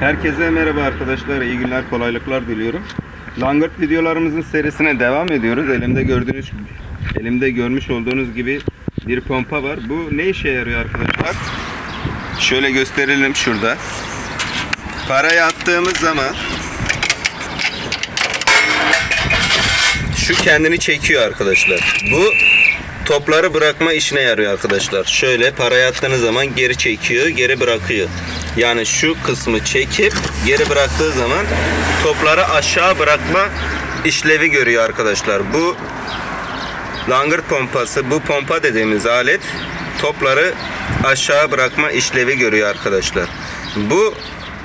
Herkese merhaba arkadaşlar. iyi günler, kolaylıklar diliyorum. Langırt videolarımızın serisine devam ediyoruz. Elimde gördüğünüz elimde görmüş olduğunuz gibi bir pompa var. Bu ne işe yarıyor arkadaşlar? Şöyle gösterelim şurada. Parayı attığımız zaman şu kendini çekiyor arkadaşlar. Bu topları bırakma işine yarıyor arkadaşlar. Şöyle parayı attığınız zaman geri çekiyor, geri bırakıyor. Yani şu kısmı çekip geri bıraktığı zaman topları aşağı bırakma işlevi görüyor arkadaşlar. Bu langırt pompası, bu pompa dediğimiz alet topları aşağı bırakma işlevi görüyor arkadaşlar. Bu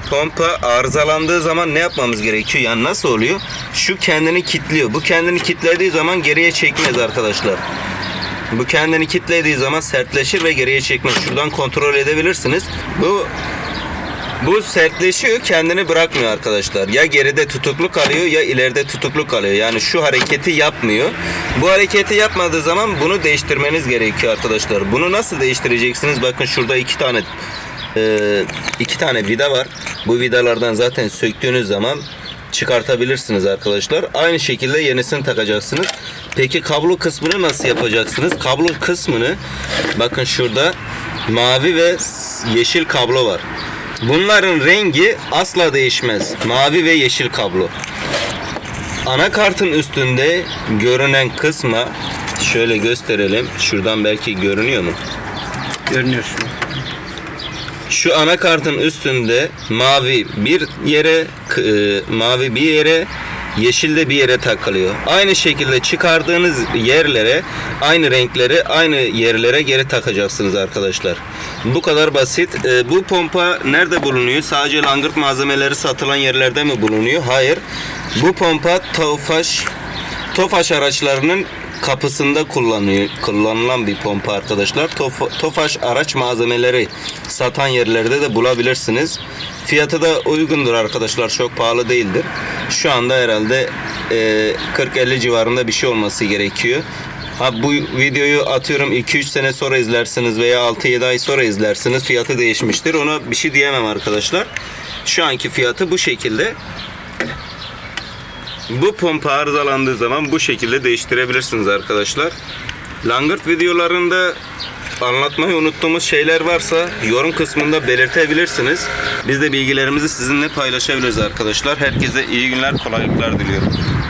pompa arızalandığı zaman ne yapmamız gerekiyor? Yani nasıl oluyor? Şu kendini kilitliyor. Bu kendini kilitlediği zaman geriye çekmez arkadaşlar. Bu kendini kilitlediği zaman sertleşir ve geriye çekmez. Şuradan kontrol edebilirsiniz. Bu bu sertleşiyor kendini bırakmıyor arkadaşlar. Ya geride tutuklu kalıyor ya ileride tutuklu kalıyor. Yani şu hareketi yapmıyor. Bu hareketi yapmadığı zaman bunu değiştirmeniz gerekiyor arkadaşlar. Bunu nasıl değiştireceksiniz? Bakın şurada iki tane e, iki tane vida var. Bu vidalardan zaten söktüğünüz zaman çıkartabilirsiniz arkadaşlar. Aynı şekilde yenisini takacaksınız. Peki kablo kısmını nasıl yapacaksınız? Kablo kısmını bakın şurada mavi ve yeşil kablo var. Bunların rengi asla değişmez. Mavi ve yeşil kablo. Anakartın üstünde görünen kısma şöyle gösterelim. Şuradan belki görünüyor mu? Görünüyor şu. Şu anakartın üstünde mavi bir yere, e, mavi bir yere, yeşil de bir yere takılıyor. Aynı şekilde çıkardığınız yerlere, aynı renkleri aynı yerlere geri takacaksınız arkadaşlar. Bu kadar basit. E, bu pompa nerede bulunuyor? Sadece langırt malzemeleri satılan yerlerde mi bulunuyor? Hayır. Bu pompa Tofaş Tofaş araçlarının kapısında kullanıyor, kullanılan bir pompa arkadaşlar. Tof- Tofaş araç malzemeleri satan yerlerde de bulabilirsiniz. Fiyatı da uygundur arkadaşlar. Çok pahalı değildir. Şu anda herhalde e, 40-50 civarında bir şey olması gerekiyor. Ha bu videoyu atıyorum 2-3 sene sonra izlersiniz veya 6-7 ay sonra izlersiniz. Fiyatı değişmiştir. Ona bir şey diyemem arkadaşlar. Şu anki fiyatı bu şekilde. Bu pompa arızalandığı zaman bu şekilde değiştirebilirsiniz arkadaşlar. Langırt videolarında anlatmayı unuttuğumuz şeyler varsa yorum kısmında belirtebilirsiniz. Biz de bilgilerimizi sizinle paylaşabiliriz arkadaşlar. Herkese iyi günler, kolaylıklar diliyorum.